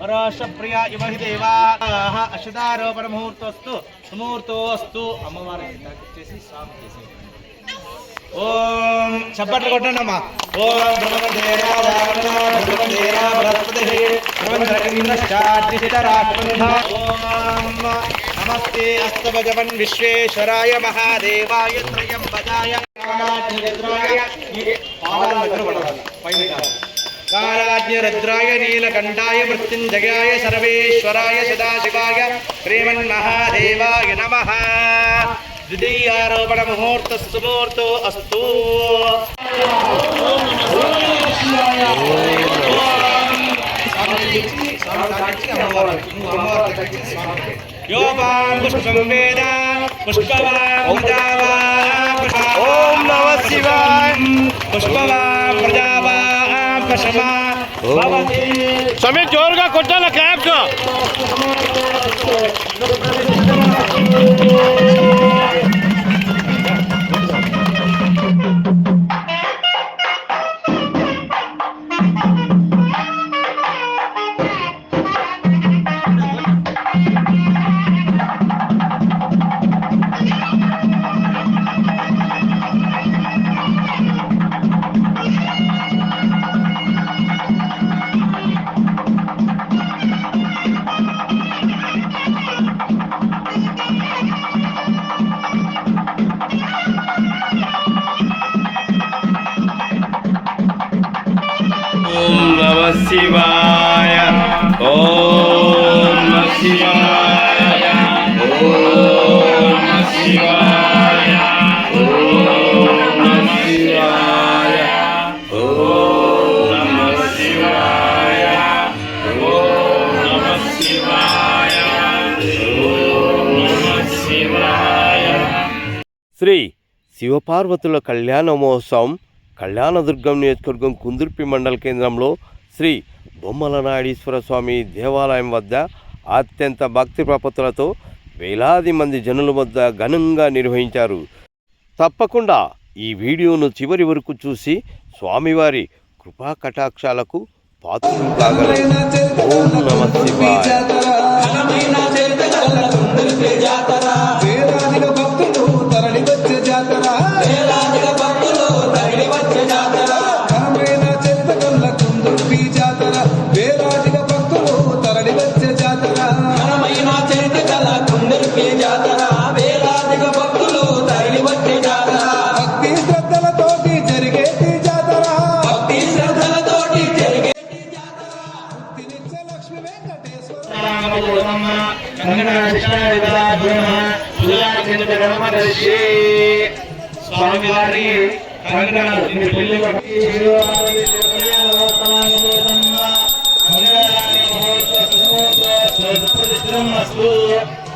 పరాశప్రియ ఇవ హి దేవా ముహూర్తోస్తు. సుముహూర్తోస్తు అమ్మవారి చేసి స్వామి చేసి ఓం చప్పట్లు కొట్టండి అమ్మా ఓం బ్రహ్మదేరా బ్రహ్మదేరా బృహస్పతి ఓం నమస్తే అస్తభగవన్ విశ్వేశ్వరాయ మహాదేవాయ త్రయం కాలాగ్నిరుద్రాయ పైన कालाज्ञरुद्राय नीलकण्ठाय मृत्युञ्जयाय सर्वेश्वराय सदाशिवाय श्रीमन्महादेवाय नमः। द्वितीयारोपणमुहूर्तस्सुमुहूर्तो अस्तु। योपां पुष्पं वेद पुष्पवां प्रजावा ॐ नमः शिवाय। पुष्पवां प्रजा స్వామి జోరుగా కొట్టాల క్లాప్స్ ఓం శ్రీ శివపార్వతుల కళ్యాణ మహోత్సవం కళ్యాణదుర్గం నియోజకవర్గం కుందుర్పి మండల కేంద్రంలో శ్రీ బొమ్మల నాయుడీశ్వర స్వామి దేవాలయం వద్ద అత్యంత భక్తి ప్రపత్తులతో వేలాది మంది జనుల వద్ద ఘనంగా నిర్వహించారు. తప్పకుండా ఈ వీడియోను చివరి వరకు చూసి స్వామివారి కృపా కటాక్షాలకు పాత్రలు కాగలరు. ఓం నమ శివాయ.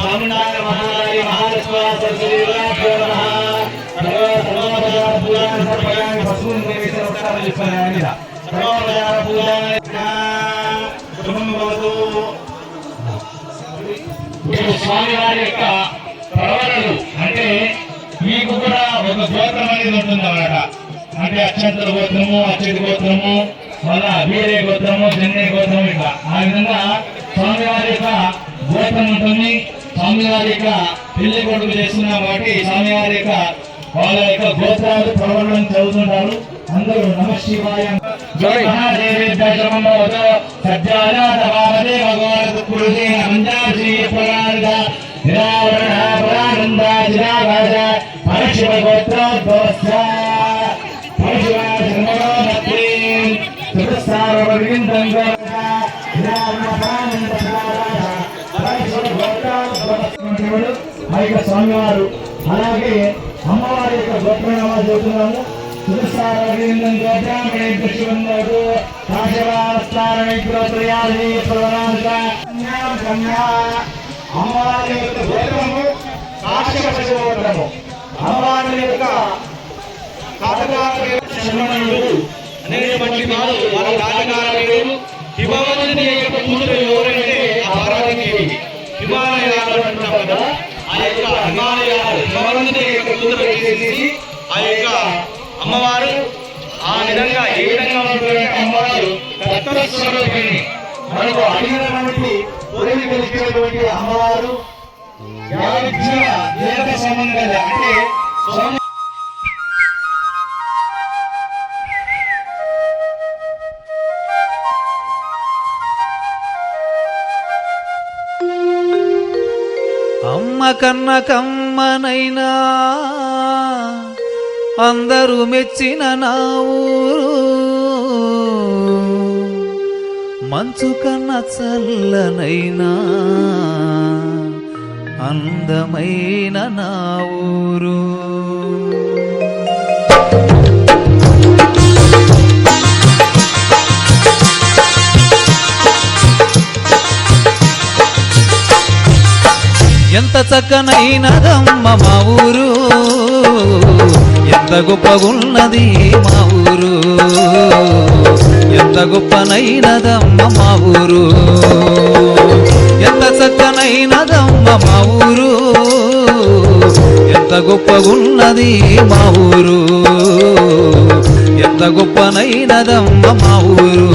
చేదుకోవడం చేదుకోవడం స్వామివారి యొక్క ప్రవరలు అంటే మీకు కూడా ఒక గోత్రం అనేది ఉంటుందన్నమాట అంటే అక్షంతర గోత్రము అచ్యుతి గోత్రము మళ్ళా వీరే గోత్రము చెన్నై గోత్రము ఇట్లా ఆ విధంగా స్వామివారి యొక్క గోత్రం ఉంటుంది. స్వామివారి యొక్క పెళ్ళి కొడుకు చేస్తున్నాం కాబట్టి స్వామివారి యొక్క వాళ్ళ యొక్క గోత్రాలు ప్రవరణం చదువుతుంటారు. అందరూ నమ శివాయ. జయ మహాదేవేభ్య ఆ యొక్క స్వామివారు అలాగే అమ్మవారి యొక్క గోత్రనామాలు చెబుతున్నాము. పురుషారవిందం కన్యా అమ్మవారి యొక్క గోత్రము కాశ్యప అమ్మవారి యొక్క శర్మణుడు అనేటువంటి వారు వాళ్ళ రాజకారణుడు హిమవంతుని యొక్క కూతురు ఎవరంటే ఆ పార్వతీదేవి. హిమాలయాలు కదా. యొక్క హిమాలయాలు హిమవంతుని యొక్క కూతురు చేసేసి ఆ యొక్క అమ్మవారు ఆ విధంగా ఏ విధంగా ఉంటుందంటే అమ్మవారు తత్వ మనకు అడిగినటువంటి కోరిక అమ్మవారు. సంబంధం అంటే సోమ కన్న కమ్మనైనా అందరూ మెచ్చిన నా ఊరు. మంచు కన్న చల్లనైనా అందమైన నా ఊరు. ఎంత చక్కనైనదమ్మ మా ఊరు? ఎంత గొప్పగున్నది మా ఊరు? ఎంత గొప్పనైనదమ్మ మా ఊరు? ఎంత చక్కనైనదమ్మ మా ఊరు? ఎంత గొప్పగున్నది మా ఊరు? ఎంత గొప్పనైనదమ్మ మా ఊరు?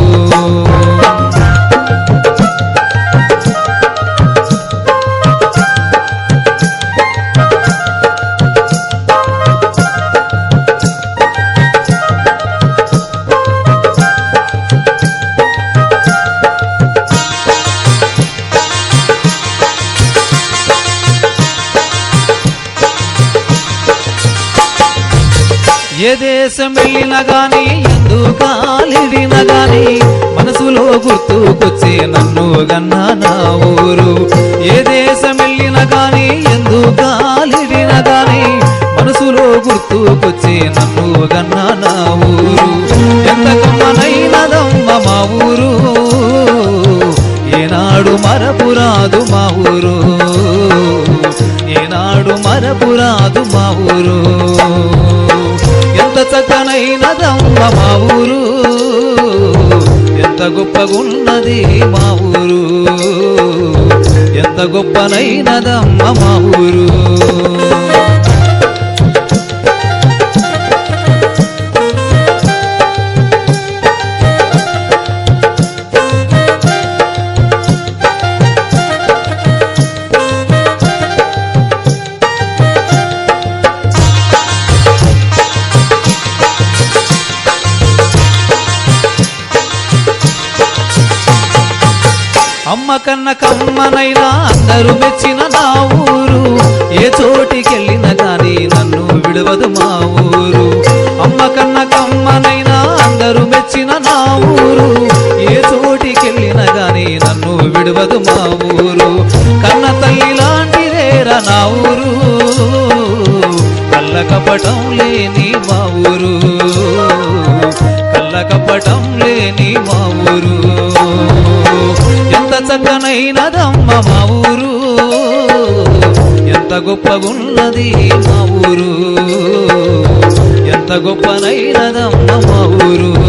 ఏ దేశం వెళ్ళినా గాని ఎందు కాలిడినా గాని మనసులో గుర్తుకొచ్చే నన్ను గన్నా నా ఊరు. ఏ దేశం వెళ్ళినా గాని ఎందు కాలి గొప్ప మా ఊరు. ఎంత గొప్పగున్నది మా ఊరు. ఎంత గొప్పనైనదమ్మ మా ఊరు. కన్న కమ్మనైనా అందరూ మెచ్చిన నా ఊరు. ఏ చోటికెళ్ళిన కానీ నన్ను విడవదు మా ఊరు. అమ్మ కన్న కమ్మనైనా అందరూ మెచ్చిన నా ఊరు. ఏ చోటికెళ్ళిన కానీ నన్ను విడవదు మా ఊరు. కన్న తల్లి లాంటిదేరా నా ఊరు. కళ్ళ కపటం లేని మా ఊరు. కళ్ళ కపటం లేని మా ఊరు. చక్కనైనదమ్మ మా ఊరు. ఎంత గొప్పగున్నది మా ఊరు. ఎంత గొప్పనైనదమ్మ మా ఊరు.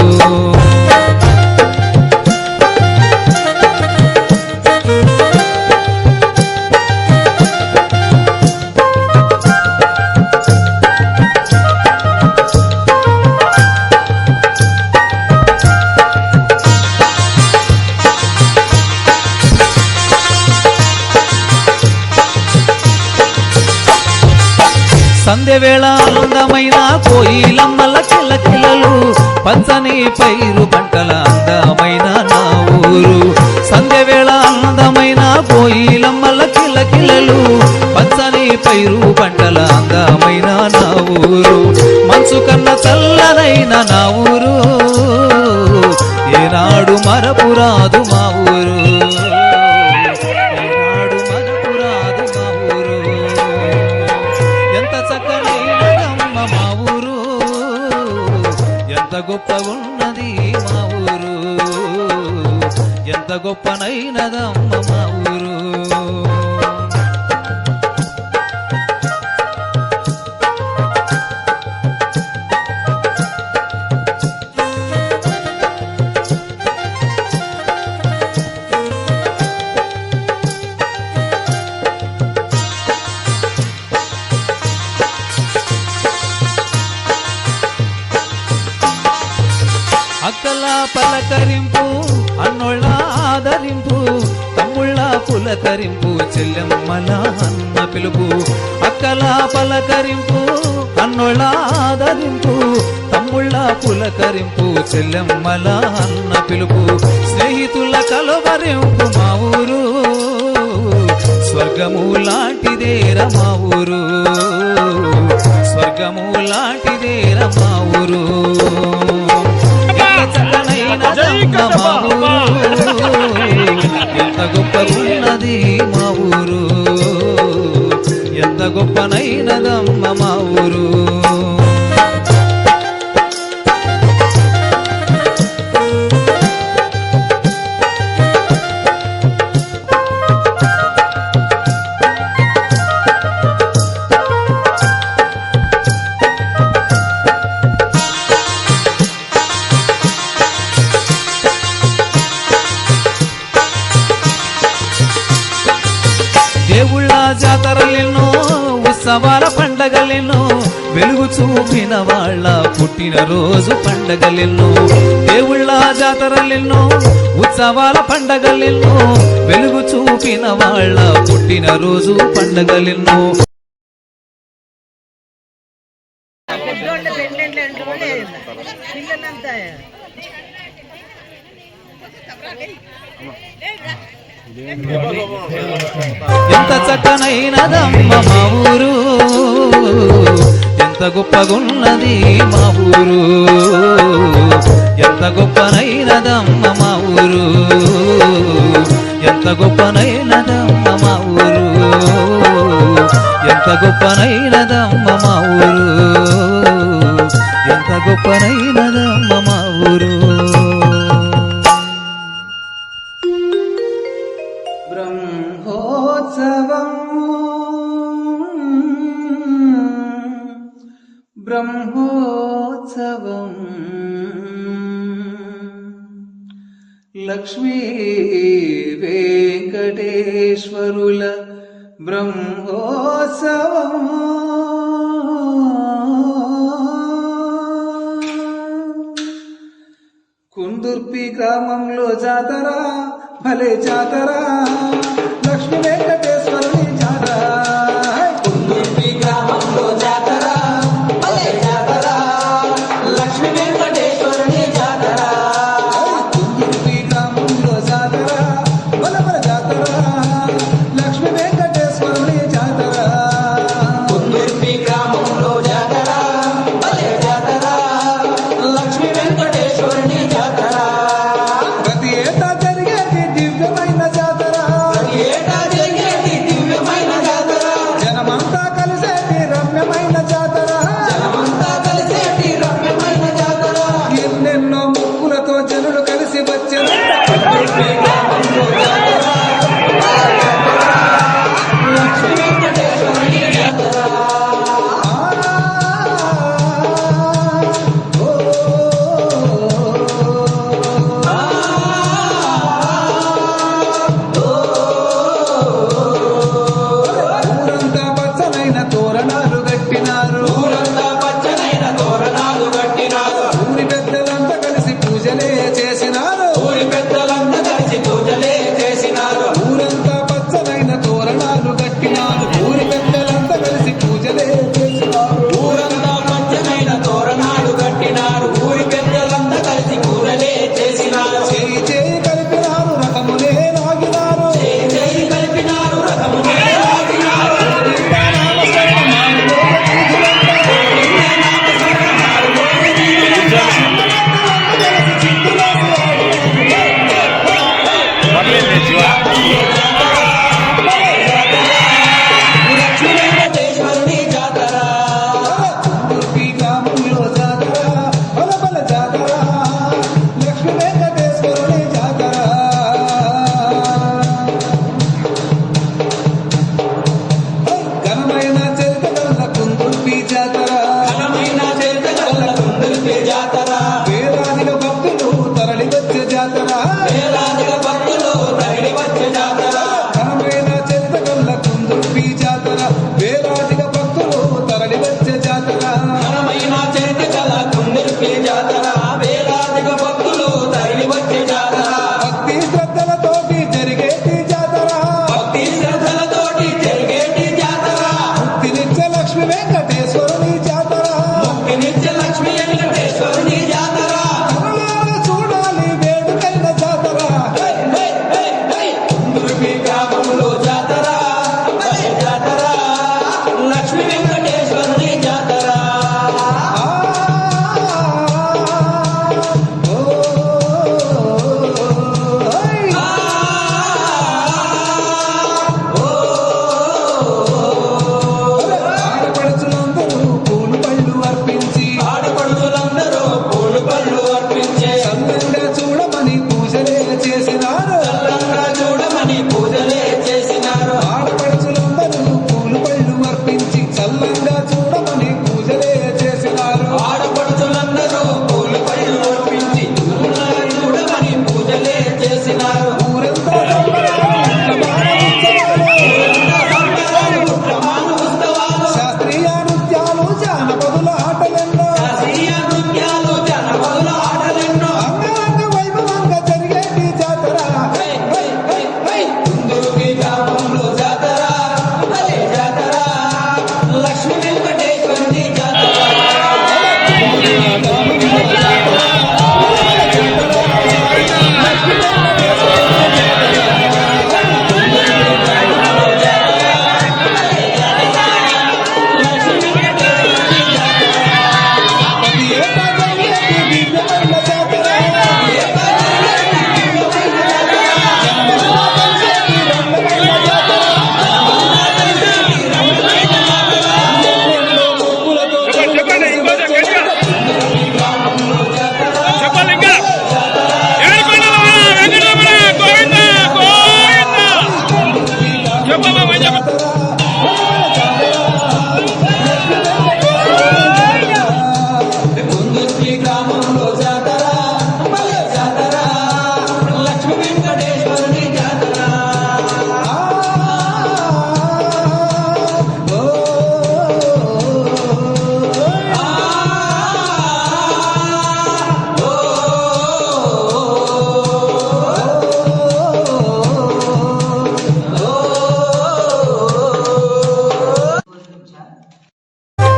సంధ్యవేళ అందమైన కోయిలమ్మల కిలకిలలు పచ్చని పైరు పంటల అందమైన నా ఊరు. సంధ్యవేళ అందమైన కోయిలమ్మల కిలకిలలు పచ్చని పైరు పంటల అందమైన నా ఊరు. మంచు కన్న చల్లనైన నా ఊరు ఏనాడు మరపురాదు మా ఊరు. గొప్ప ఉన్నది మా ఊరు. ఎంత గొప్పనైనదమ్మ కలవరింపు మా ఊరు. స్వర్గము లాంటిదేర మా ఊరు. స్వర్గము లాంటిదేర మా ఊరు. ఎంత చక్కనైనదమ్మ మా ఊరు. ఎంత గొప్పగున్నది మా ఊరు. ఎంత గొప్పనైనది వాళ్ళ పండగలెన్నో వెలుగు చూపిన వాళ్ళ పుట్టినరోజు పండగలెన్నో దేవుళ్ళ జాతరలెన్నో ఉత్సవాల పండగలెన్నో వెలుగు చూపిన వాళ్ళ పుట్టినరోజు పండగలెన్నో. ఎంత మా ఊరు. ఎంత గొప్పగున్నది మా ఊరు. ఎంత గొప్పనైనదమ్మ మా ఊరు. ఎంత గొప్పనైనదమ్మ మా ఊరు. ఎంత గొప్పనైనదమ్మ మా ఊరు. ఎంత గొప్పనైనదమ్మ లక్ష్మీ వెంకటేశ్వరుల బ్రహ్మోత్సవం కుందుర్పి గ్రామంలో జాతర భలే జాతర. లక్ష్మీ వెంకట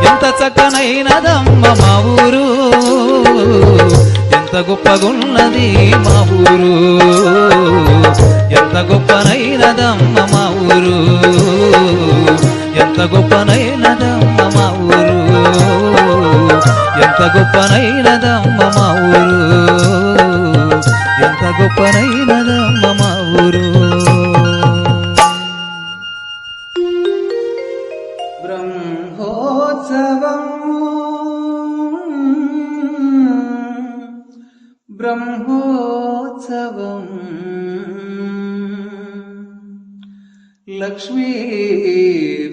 ఎంత చక్కనైనదమ్మ మా ఊరు? ఎంత గొప్పగున్నది మా ఊరు? ఎంత గొప్పనైనదమ్మ మా ఊరు? ఎంత గొప్పనైనదమ్మ మా ఊరు? ఎంత గొప్పనైనదమ్మ మా ఊరు? ఎంత గొప్పనైనదమ్మ లక్ష్మీ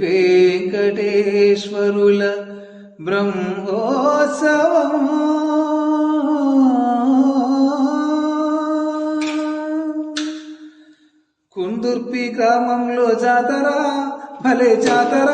వెంకటేశ్వరుల బ్రహ్మోత్సవం కుందుర్పి గ్రామంలో జాతర భలే జాతర.